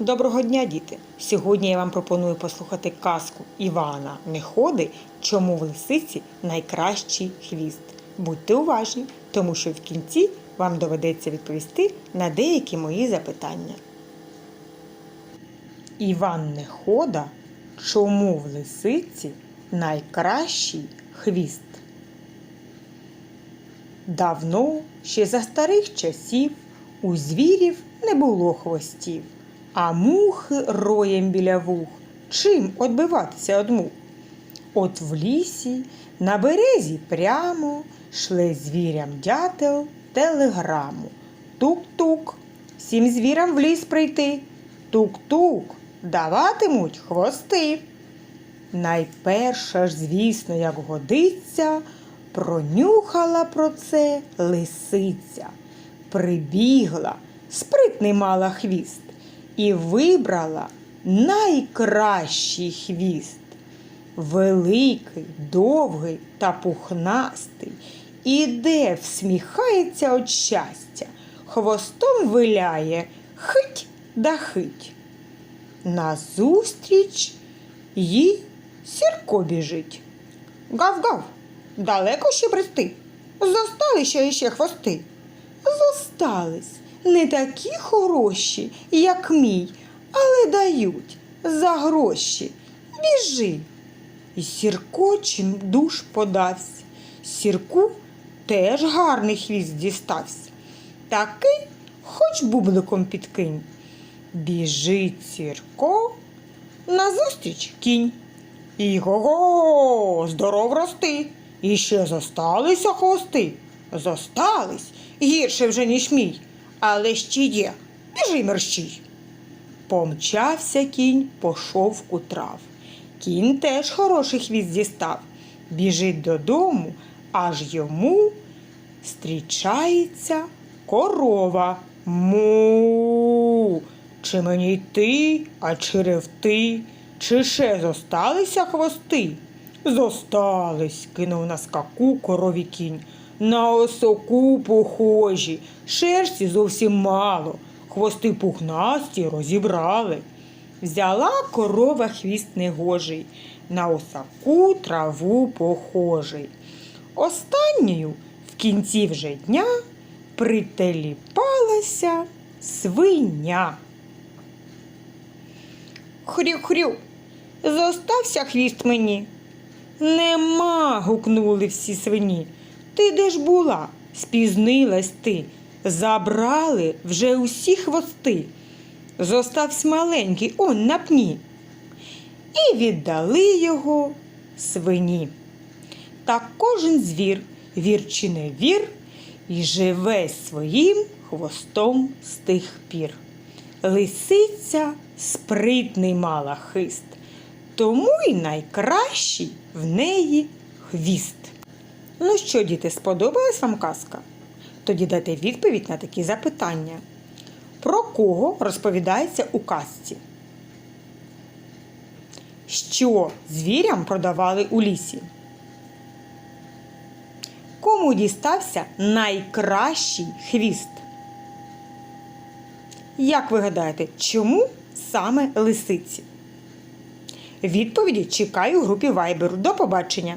Доброго дня, діти! Сьогодні я вам пропоную послухати казку Івана Неходи, чому в лисиці найкращий хвіст. Будьте уважні, тому що в кінці вам доведеться відповісти на деякі мої запитання. Іван Нехода, чому в лисиці найкращий хвіст? Давно, ще за старих часів, у звірів не було хвостів, а мухи роєм біля вух. Чим отбиватися од мух? От в лісі, на березі прямо шле звірям дятел телеграму. Тук-тук, всім звірам в ліс прийти. Тук-тук, даватимуть хвости. Найперша ж, звісно, як годиться, пронюхала про це лисиця. Прибігла, спритний мала хвіст, і вибрала найкращий хвіст. Великий, довгий та пухнастий, іде, всміхається від щастя, хвостом виляє хить да хить. Назустріч їй сірко біжить. Гав-гав, далеко ще брести? Зостали ще іще хвости. Зостались не такі хороші, як мій, але дають за гроші. Біжи. І Сірко чим душ подався. Сірку теж гарний хвіст дістався. Такий хоч бубликом підкинь. Біжить Сірко, назустріч кінь. І го-го, здоров рости. І ще зосталися хвости. Зостались гірше вже, ніж мій, але ще є. Біжи мерщій. Помчався кінь по шовку трав. Кінь теж хороший хвіст дістав. Біжить додому, аж йому зустрічається корова. Му. Чи мені йти, а чи ревти? Чи ще зосталися хвости? Зостались, кинув на скаку корові кінь. На осоку похожі, шерсті зовсім мало, хвости пухнасті розібрали. Взяла корова хвіст негожий, на осаку траву похожий. Останньою в кінці вже дня прителіпалася свиня. Хрю-хрю, зостався хвіст мені. Нема. гукнули всі свині. Ти де ж була? Спізнилась ти. Забрали вже усі хвости. Зостався маленький, он на пні. І віддали його свині. Та кожен звір, вір чи не вір, і живе своїм хвостом з тих пір. Лисиця спритний мала хист, тому й найкращий в неї хвіст. Ну що, діти, сподобалась вам казка? Тоді дайте відповідь на такі запитання. Про кого розповідається у казці? Що звірям продавали у лісі? Кому дістався найкращий хвіст? Як ви гадаєте, чому саме лисиці? Відповіді чекаю у групі Вайберу. До побачення!